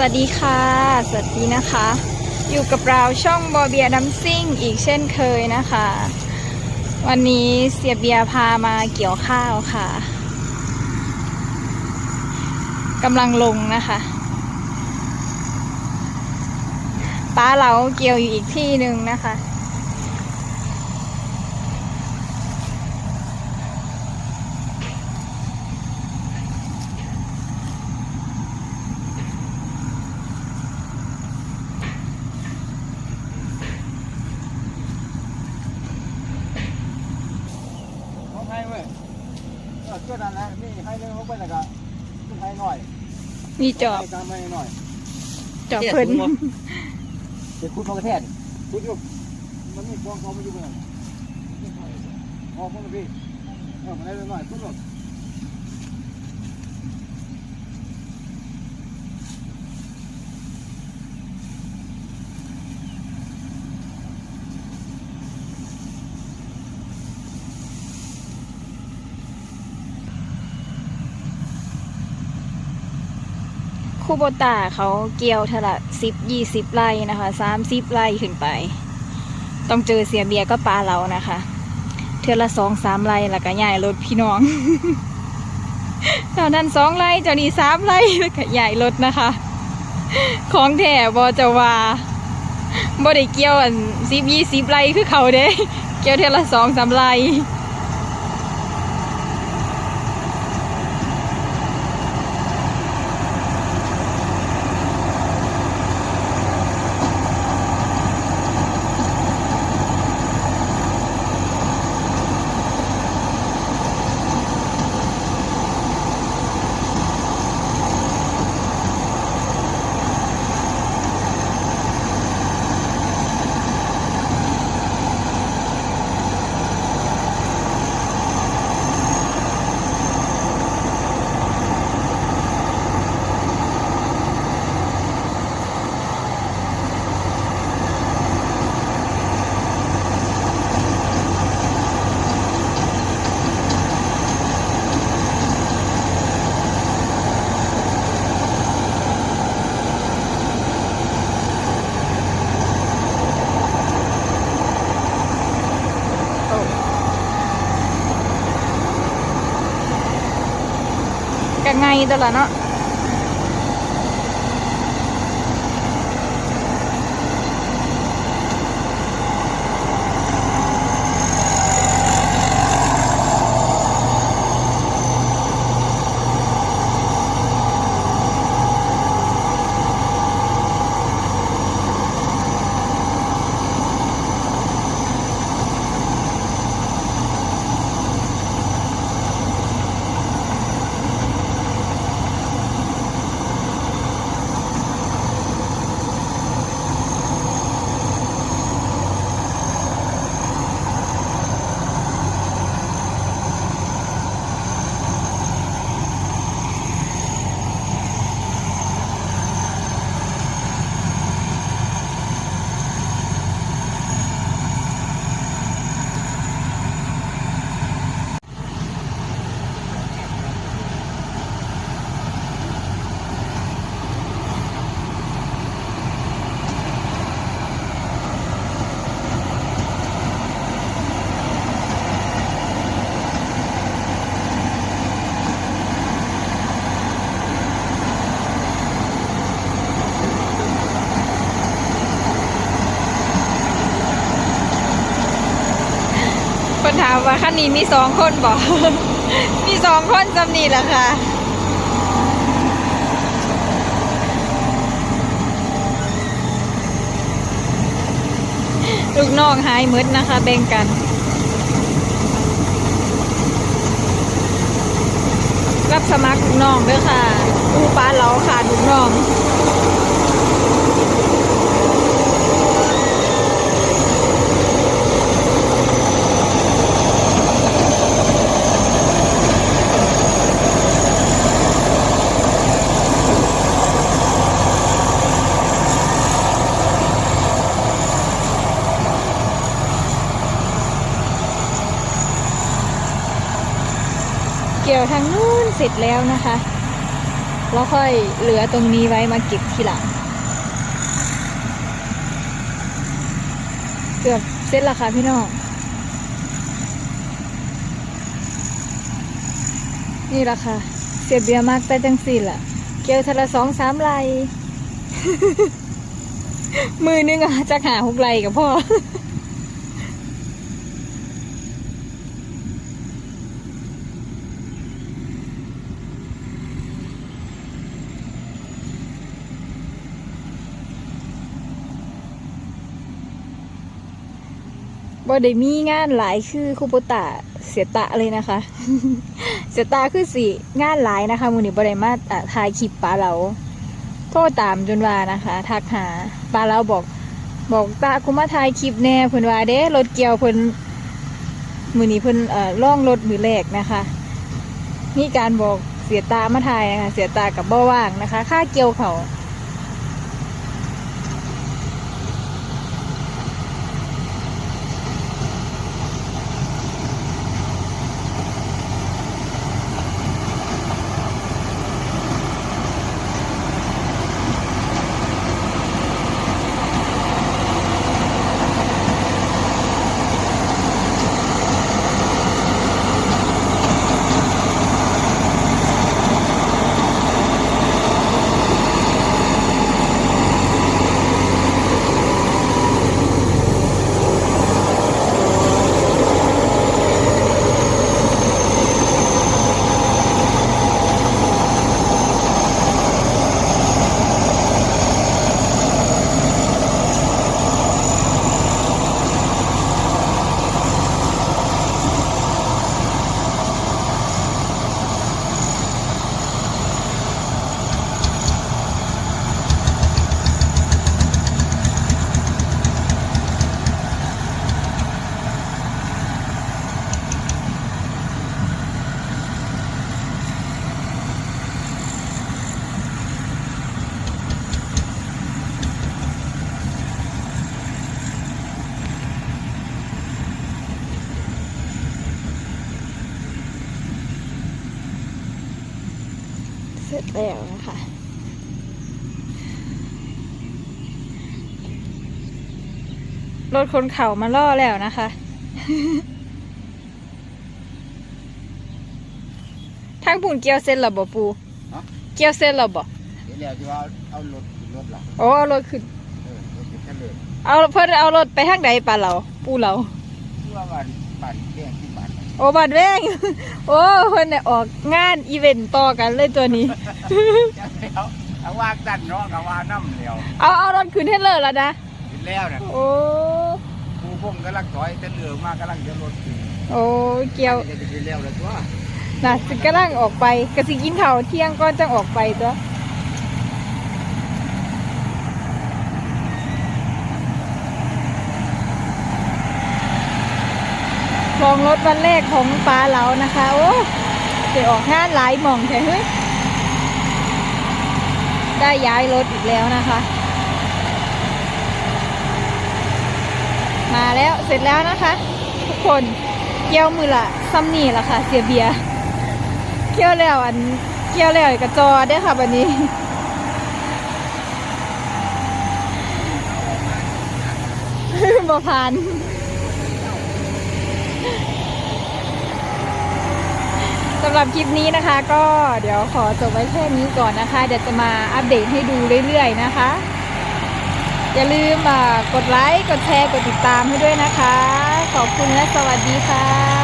สวัสดีค่ะ สวัสดีนะคะ อยู่กับเราช่องบอเบียดัมซิ่งอีกเช่นเคยนะคะ วันนี้เสียเบียพามาเกี่ยวข้าวค่ะกำลังลงนะคะป้าเราเกี่ยวอยู่อีกที่หนึ่งนะคะ ของไทยเว้ยเออ ก็นั่นแหละนี่ให้เรื่องเขาไปแล้วก็ขึ้นไทยหน่อยนี่จอบให้ตามไปหน่อยจอบเพิ่นเดี๋ยวคุณมากระแทกคุณอยู่มันมีฟองเขาไม่อยู่บนนั้นออกคนละพี่เออมาได้หน่อยคุณหลด คูโบตาเขาเกี่ยวเทาละสิบยี่สิบไร่นะคะสามสิบไร่ขึ้นไป ต้องเจอเสียเบียก็ปลาเรานะคะ เทือละสองสามไร่แล้วก็ใหญ่รถพี่น้องตอนนั้นสองไร่เจ้านี้สามไร่แล้วก็ใหญ่รถนะคะ ของแถบอจะว่าบ่ได้เกี่ยวอันสิบยี่สิบไร่คือเขาเด้ เกี่ยวเทือละสองสามไร่ ในตวละเนาะามว่าคันนี้มีสองคนบอก มีสองคนจำนี่แหละค่ะลูกน้องหายมืดนะคะแบ่งกันรับสมัครลูกน้องด้วยค่ะอูป้าเราค่ะลูกน้อง กี่ยวทางนู้นเสร็จแล้วนะคะแล้วค่อยเหลือตรงนี้ไว้มาเก็บทีหลัง เกือบเสร็จและค่ะพี่น้องนี่ละค่ะ เสียเบียร์มากแต่จังสี่ล่ะ เกี่ยวทละสองสามไลมือนึงอะจะหาหกไลกับพ่อ บ่ได้มีงานหลายคือคุปตะเสียตะเลยนะคะ เสียตาคือสิงานหลายนะคะมูนี่บ่ได้มาถ่ายคลิปปลาเราโทรตามจนว่านะคะทักหาปลาเราบอก บอกตาคุมาถ่ายคลิปแน่เพิ่นว่าเด้รถเกี่ยวเพิ่นมือนี้เพิ่นเอ่อล่องรถมือแรกนะคะมีการบอกเสียตามาถ่ายนะคะเสียตากับบ่ว่างนะคะ ค่าเกี่ยวเขา เสร็จแล้วนะคะรถคนเข่ามาล่อแล้วนะคะ ทางปุ่นเกียวเส้นหรอบ่ปู ฮะ เกียวเส้นหรอบ่เดี๋ยวแล้วที่ว่าเอารถรถหลังโอ้เอารถขึ้น เออรถเป็นคันเลยเอาเพิ่นเอารถไปทางใดปลาเรา ปูเรา ที่ว่าบ้าน โอ้บัดแวงโอ้เพิ่นเนี่ยออกงานอีเวนต์ต่อกันเลยตัวนี้จังแล้วเอาวางดันเนาะกับว่าน้ำเดียวเอาเอารถขึ้นให้เลยแล้วนะเสร็จแล้วเนี่ยโอ้ผู้ผมกำลังถอยแต่เรือมากำลังจะรถขึ้นโอ้เกี่ยวจะจะเร็วเลยตัวน่ะสิกำลังออกไปกะสิกินข้าวเที่ยงก็จังออกไปตัว ลองรถวันแรกของปลาเรานะคะ โอ้เดี๋ยวออกงานหลายหม่องแท้เฮ้ยได้ย้ายรถอีกแล้วนะคะ มาแล้วเสร็จแล้วนะคะ ทุกคนเกี่ยวมือละซัมนี่ละค่ะ เสียเบียเกี่ยวแล้วอันเกี่ยวแล้วกระจอได้ค่ะวันนี้บ่ผ่านสำ หรับคลิปนี้นะคะ ก็เดี๋ยวขอจบไว้แค่นี้ก่อนนะคะ เดี๋ยวจะมาอัปเดตให้ดูเรื่อยๆนะคะ อย่าลืมกดไลค์ กดแชร์ กดติดตามให้ด้วยนะคะ ขอบคุณและสวัสดีค่ะ